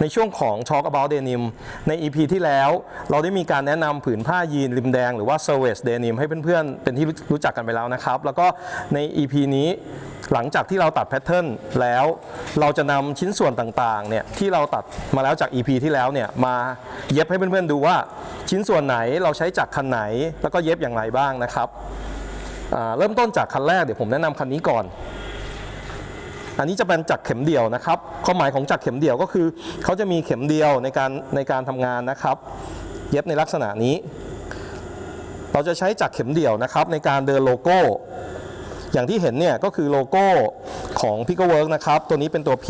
ในช่วงของ Talk About Denim ใน EP ที่แล้วเราได้มีการแนะนำผืนผ้ายีนริมแดงหรือว่า Service Denim ให้เพื่อนๆ เป็นที่รู้จักกันไปแล้วนะครับ แล้วก็ใน EP นี้หลังจากที่เราตัดแพทเทิร์นแล้ว เราจะนำชิ้นส่วนต่างๆเนี่ยที่เราตัดมาแล้วจาก EP ที่แล้วเนี่ยมาเย็บให้เพื่อนๆดูว่าชิ้นส่วนไหนเราใช้จากคันไหน แล้วก็เย็บอย่างไรบ้างนะครับเริ่มต้นจากคันแรกเดี๋ยวผมแนะนำคันนี้ก่อน อันนี้จะเป็นจักรเข็มเดี่ยวนะครับความหมายของจักรเข็มเดี่ยวก็คือเขาจะมีเข็มเดียวในการในการทำงานนะครับ เย็บในลักษณะนี้ เราจะใช้จักรเข็มเดี่ยวนะครับ ในการเดินโลโก้ อย่างที่เห็นเนี่ยก็คือโลโก้ของ p i c o Work นะครับ ตัวนี้เป็นตัว P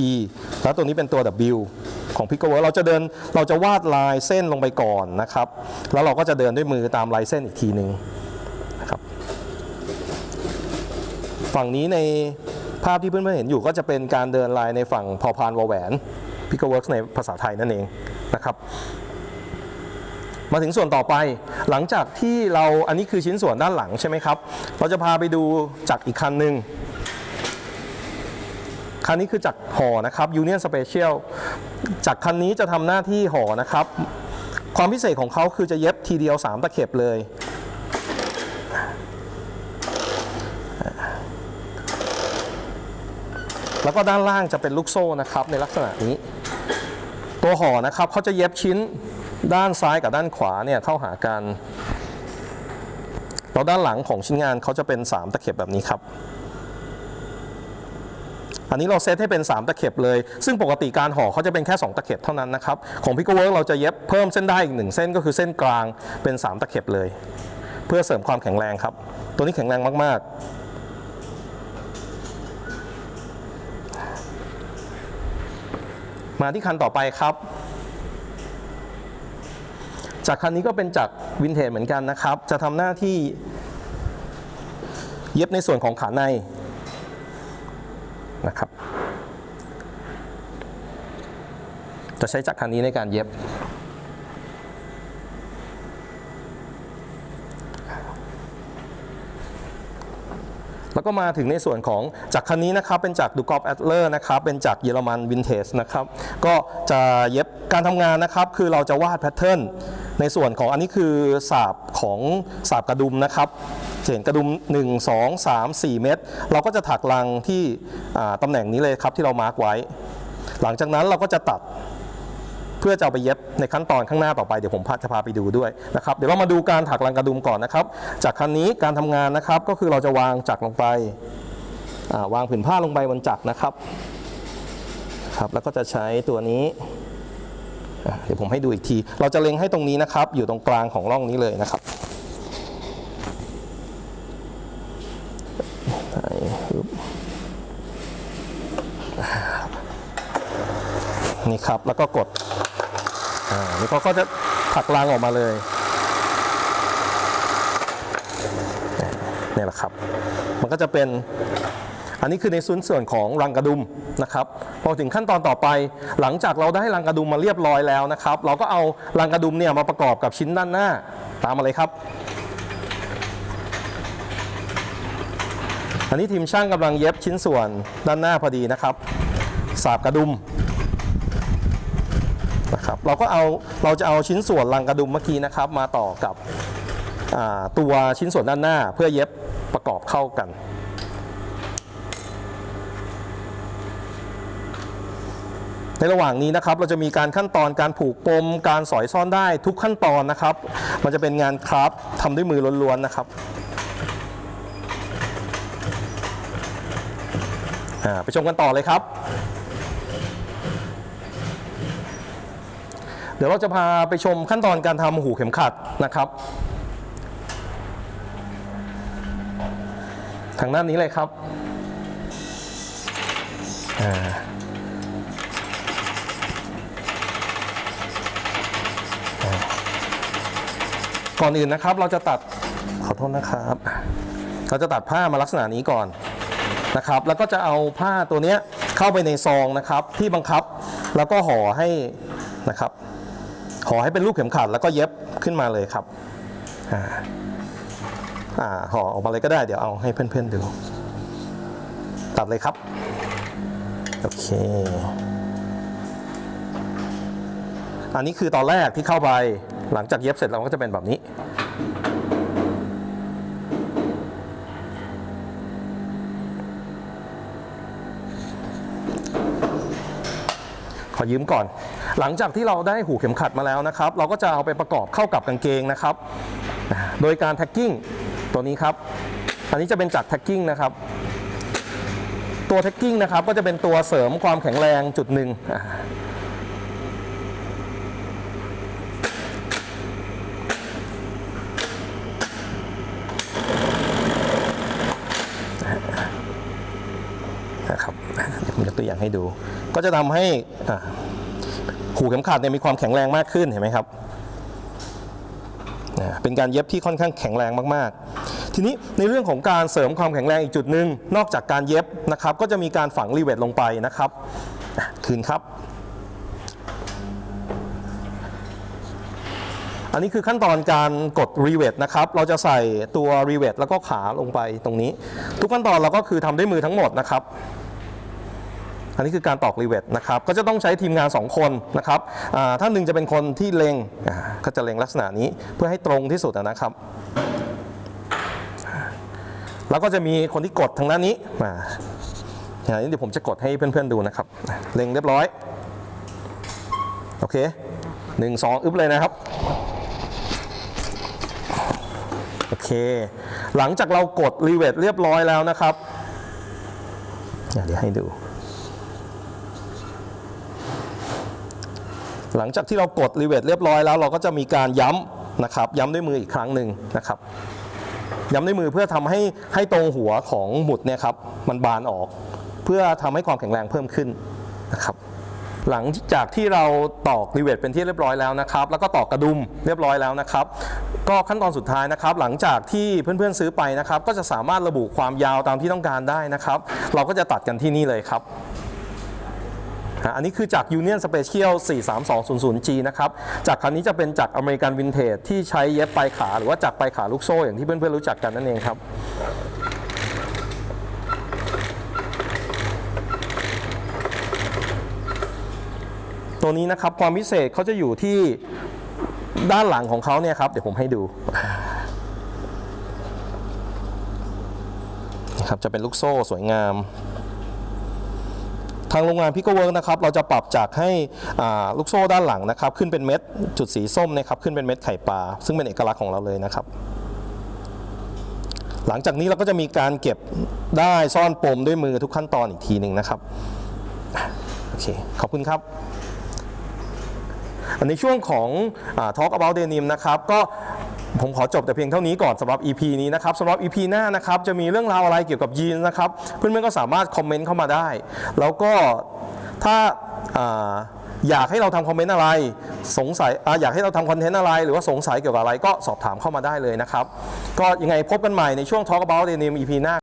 แล้วตัวนี้เป็นตัว W ของ p i c o Work เราจะเดินเราจะวาดลายเส้นลงไปก่อนนะครับ แล้วเราก็จะเดินด้วยมือตามลายเส้นอีกทีหนึ่งนะครับ ฝั่งนี้ใน ภาพที่เพื่อนๆเห็นอยู่ก็จะเป็นการเดินลายในฝั่งพอพานวอแหวน p i c o Works ในภาษาไทยนั่นเองนะครับ มาถึงส่วนต่อไปหลังจากที่เราอันนี้คือชิ้นส่วนด้านหลังใช่ไหมครับ เราจะพาไปดูจากอีกคันหนึ่งคันนี้คือจากห่อนะครับ Union Special จากคันนี้จะทำหน้าที่ห่อนะครับ ความพิเศษของเขาคือจะเย็บทีเดียว 3 ตะเข็บเลย แล้วก็ด้านล่างจะเป็นลูกโซ่นะครับในลักษณะนี้ ตัวห่อนะครับเขาจะเย็บชิ้นด้านซ้ายกับด้านขวาเนี่ยเข้าหากันแล้วด้านหลังของชิ้นงานเขาจะเป็น 3 ตะเข็บแบบนี้ครับอันนี้เราเซตให้เป็น 3 ตะเข็บเลย ซึ่งปกติการห่อเขาจะเป็นแค่ 2 ตะเข็บเท่านั้นนะครับ ของพิกเวิร์กเราจะเย็บเพิ่มเส้นได้อีกหนึ่งเส้นก็คือเส้นกลางเป็น 3 ตะเข็บเลย เพื่อเสริมความแข็งแรงครับ ตัวนี้แข็งแรงมาก ๆ มาที่คันต่อไปครับ จากคันนี้ก็เป็นจากวินเทจเหมือนกันนะครับ จะทำหน้าที่เย็บในส่วนของขาในนะครับ จะใช้จากคันนี้ในการเย็บ แล้วก็มาถึงในส่วนของจากคันนี้นะครับเป็นจากดูกอฟแอดเลอร์นะครับเป็นจากเยอรมันวินเทจนะครับก็จะเย็บการทำงานนะครับคือเราจะวาดแพทเทิร์นในส่วนของอันนี้คือสาบของสาบกระดุมนะครับเห็นกระดุม 1 2 3 4 เม็ดเราก็จะถักลังที่ตำแหน่งนี้เลยครับที่เรามาร์กไว้ หลังจากนั้นเราก็จะตัด เพื่อจะเอาไปเย็บในขั้นตอนข้างหน้าต่อไปเดี๋ยวผมพาจะพาไปดูด้วยนะครับเดี๋ยวเรามาดูการถักลังกระดุมก่อนนะครับ จากคันนี้การทำงานนะครับก็คือเราจะวางจักรลงไปาวางผืนผ้าลงไปบนจักรนะครับครับแล้วก็จะใช้ตัวนี้เดี๋ยวผมให้ดูอีกที เราจะเล็งให้ตรงนี้นะครับ อยู่ตรงกลางของร่องนี้เลยนะครับนี่ครับ แล้วก็กด อ่านี่เขาก็จะถักรางออกมาเลยนี่แหละครับ มันก็จะเป็น อันนี้คือในส่วนส่วนของรังกระดุมนะครับพอถึงขั้นตอนต่อไป หลังจากเราได้รังกระดุมมาเรียบร้อยแล้วนะครับ เราก็เอารังกระดุมเนี่ยมาประกอบกับชิ้นด้านหน้าตามมาเลยครับ อันนี้ทีมช่างกำลังเย็บชิ้นส่วนด้านหน้าพอดีนะครับ สาบกระดุม ครับเราก็เอาเราจะเอาชิ้นส่วนรังกระดุมเมื่อกี้นะครับ มาต่อกับตัวชิ้นส่วนด้านหน้า เพื่อเย็บประกอบเข้ากันในระหว่างนี้นะครับเราจะมีการขั้นตอนการผูกปม การสอยซ่อนได้ทุกขั้นตอนนะครับ มันจะเป็นงานคราฟทำด้วยมือล้วนๆนะครับไปชมกันต่อเลยครับ เดี๋ยวเราจะพาไปชมขั้นตอนการทำหูเข็มขัดนะครับ ทางด้านนี้เลยครับก่อนอื่นนะครับเราจะตัดขอโทษนะครับ เราจะตัดผ้ามาลักษณะนี้ก่อนนะครับ แล้วก็จะเอาผ้าตัวเนี้ยเข้าไปในซองนะครับที่บังคับ แล้วก็ห่อให้นะครับ ห่อให้เป็นรูปเข็มขัดแล้วก็เย็บขึ้นมาเลยครับอ่าอ่าห่อออกมาเลยก็ได้เดี๋ยวเอาให้เพื่อนๆดู ตัดเลยครับ โอเค อันนี้คือตอนแรกที่เข้าไปหลังจากเย็บเสร็จเราก็จะเป็นแบบนี้ขอยืมก่อน หลังจากที่เราได้หูเข็มขัดมาแล้วนะครับ เราก็จะเอาไปประกอบเข้ากับกางเกงนะครับ โดยการแท็กกิ้งตัวนี้ครับ อันนี้จะเป็นจากแท็กกิ้งนะครับ ตัวแท็กกิ้งนะครับก็จะเป็นตัวเสริมความแข็งแรงจุดหนึ่งนะครับยวผมยกตัวอย่างให้ดู ก็จะทำให้อ่า หูเข็มขัดเนี่ยมีความแข็งแรงมากขึ้นเห็นไหมครับเป็นการเย็บที่ค่อนข้างแข็งแรงมากๆ ทีนี้ในเรื่องของการเสริมความแข็งแรงอีกจุดหนึ่งนอกจากการเย็บนะครับ ก็จะมีการฝังรีเวทลงไปนะครับคืนครับ อันนี้คือขั้นตอนการกดรีเวทนะครับ เราจะใส่ตัวรีเวทแล้วก็ขาลงไปตรงนี้ ทุกขั้นตอนเราก็คือทำด้วยมือทั้งหมดนะครับ อันนี้คือการตอกรีเวทนะครับก็จะต้องใช้ทีมงาน 2 คนนะครับท่านหนึ่งจะเป็นคนที่เล็งก็จะเล็งลักษณะนี้เพื่อให้ตรงที่สุดนะครับ แล้วก็จะมีคนที่กดทางด้านนี้มาอันนี้เดี๋ยวผมจะกดให้เพื่อนๆดูนะครับเล็งเรียบร้อยโอเคหนึ่งสองอึ๊บเลยนะครับโอเค หลังจากเรากดรีเวทเรียบร้อยแล้วนะครับอะเดี๋ยวให้ดู หลังจากที่เรากดรีเวทเรียบร้อยแล้ว เราก็จะมีการย้ำนะครับย้ำด้วยมืออีกครั้งหนึ่งนะครับย้ำด้วยมือเพื่อทำให้ให้ตรงหัวของหมุดเนี่ยครับมันบานออก เพื่อทำให้ความแข็งแรงเพิ่มขึ้นนะครับหลังจากที่เราตอกรีเวทเป็นที่เรียบร้อยแล้วนะครับ แล้วก็ตอกกระดุมเรียบร้อยแล้วนะครับ ก็ขั้นตอนสุดท้ายนะครับ หลังจากที่เพื่อนๆซื้อไปนะครับ ก็จะสามารถระบุความยาวตามที่ต้องการได้นะครับ เราก็จะตัดกันที่นี่เลยครับ อันนี้คือจาก Union Special 43200G นะครับ จากคันนี้จะเป็นจากอเมริกันวินเทจที่ใช้เย็บปลายขาหรือว่าจากปลายขาลูกโซ่อย่างที่เพื่อนๆรู้จักกันนั่นเองครับตัวนี้นะครับความพิเศษเขาจะอยู่ที่ด้านหลังของเขาเนี่ยครับ เดี๋ยวผมให้ดูนะครับจะเป็นลูกโซ่สวยงาม ทางโรงงานพิกเวิร์กนะครับเราจะปรับจากให้ลูกโซ่ด้านหลังนะครับขึ้นเป็นเม็ดจุดสีส้มนะครับขึ้นเป็นเม็ดไข่ปลาซึ่งเป็นเอกลักษณ์ของเราเลยนะครับ หลังจากนี้เราก็จะมีการเก็บได้ซ่อนปมด้วยมือทุกขั้นตอนอีกทีหนึ่งนะครับโอเคขอบคุณครับอันในช่วงของ Talk about denim นะครับ ก็ ผมขอจบแต่เพียงเท่านี้ก่อนสำหรับ EP นี้นะครับสำหรับ EP หน้านะครับจะมีเรื่องราวอะไรเกี่ยวกับยีนนะครับ เพื่อนๆก็สามารถคอมเมนต์เข้ามาได้ แล้วก็ถ้าอยากให้เราทำคอมเมนต์อะไรสงสัยออยากให้เราทำคอนเทนต์อะไร หรือว่าสงสัยเกี่ยวกับอะไรก็สอบถามเข้ามาได้เลยนะครับ ก็ยังไงพบกันใหม่ในช่วง Talk about denim EP หน้า